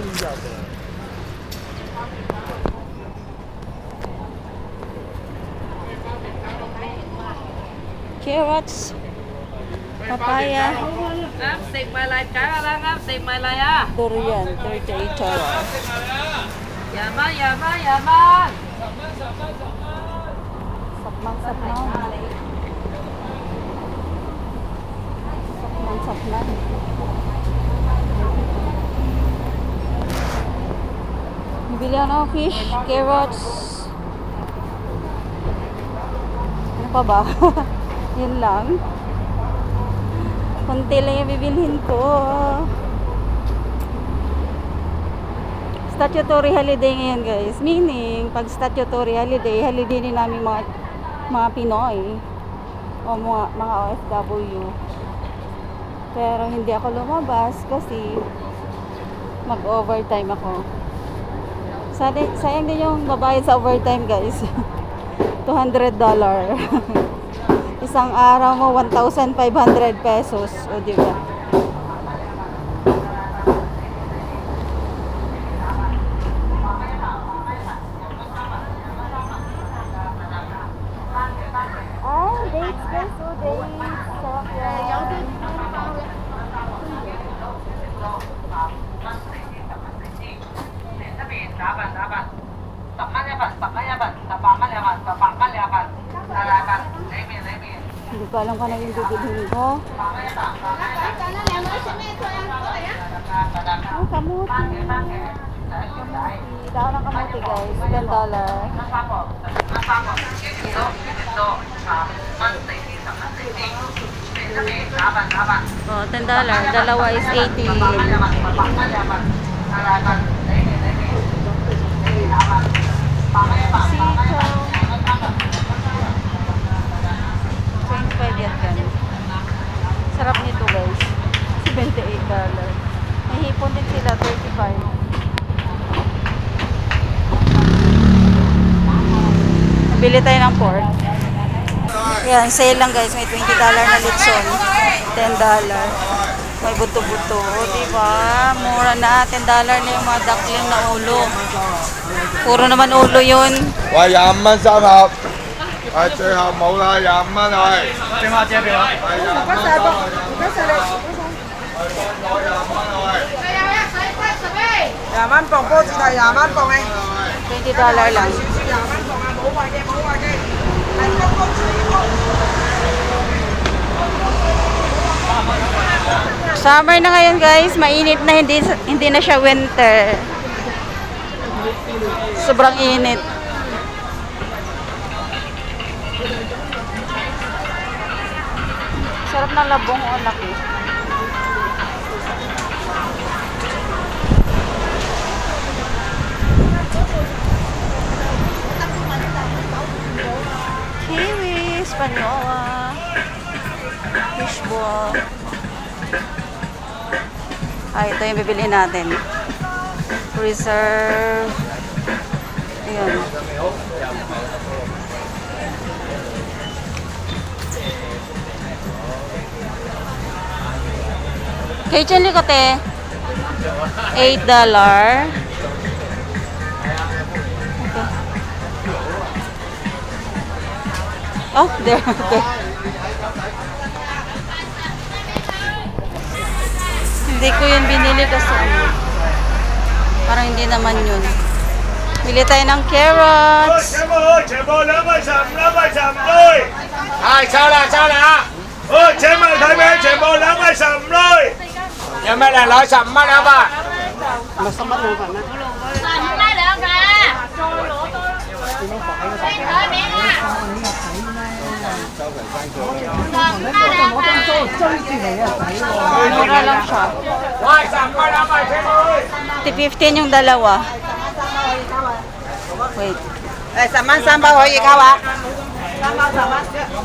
Kilimanjaro. Carrots, papaya, durian, 38 dollars. Yaman, yaman, yaman. Sapmang, sapmang. Sapmang, sapmang. Bibili ako ng fish, carrots. Ano pa ba? Yun lang. Kunti lang yung bibilhin ko. Statutory holiday ngayon guys. Meaning, pag statutory holiday, holiday din namin mga, mga Pinoy. O mga, mga OFW. Pero hindi ako lumabas kasi mag-overtime ako. Sayang, sayang din yung babayad sa overtime guys. $200. Isang araw mo 1,500 pesos. O di ba? Ah, dates guys. So dates. Ko alam kung ano yung bibilhin ko. Oh, kamuti. Kamuti. Dahon ng kamuti guys. $10. dollar. Oh, $10. dollar. Dalawa is 80. Sitaw. 25 yan kan. Sarap nito guys. 78 dollar. May hipon din sila, 35. Bili tayo ng pork. Yan, sale lang guys. May $20 na lechon. $10. May buto-buto. O, diba? Mura na. $10 na yung mga duckling na ulo. Puro naman ulo yun. Wa yaman sarap. Ay, sir, eh, maula yaman ay. Pasado. Ah, Pasado. Yaman pong po, sila yaman pong eh. 20 dollar lang. Yaman pong ah, buo pa kayo, buo pa kayo. Ay, na ngayon guys, mainit na hindi hindi na siya winter. Sobrang init. Sarap ng labong o laki. Spanyola, fishball. Ah, ito yung bibili natin. Reserve. Ayan. Kay Chili ko te. $8 Oh, there. Okay. hindi ko yun binili kasi. Ano, parang hindi naman yun. Bili tayo ng carrots. Ay, chola, chola. Oh, chemo, chemo, chemo, lama, samloy. Chemo, lama, samloy, lama. Masama naman na. Masama naman na. 请问睇咩？全部两位十五类。有咩靓女十五蚊两百？ Sẵn má được à Bên thở miệng à Sẵn má được à Mura lang siya. 喂，十五蚊两百，请妹。 T15 yung dalawa. Wait. 诶十蚊三包可以沟啊， Sẵn má được à 十蚊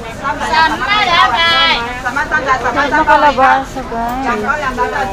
三价，十蚊 May 三包而家， makalabasa guys. 嗰人大都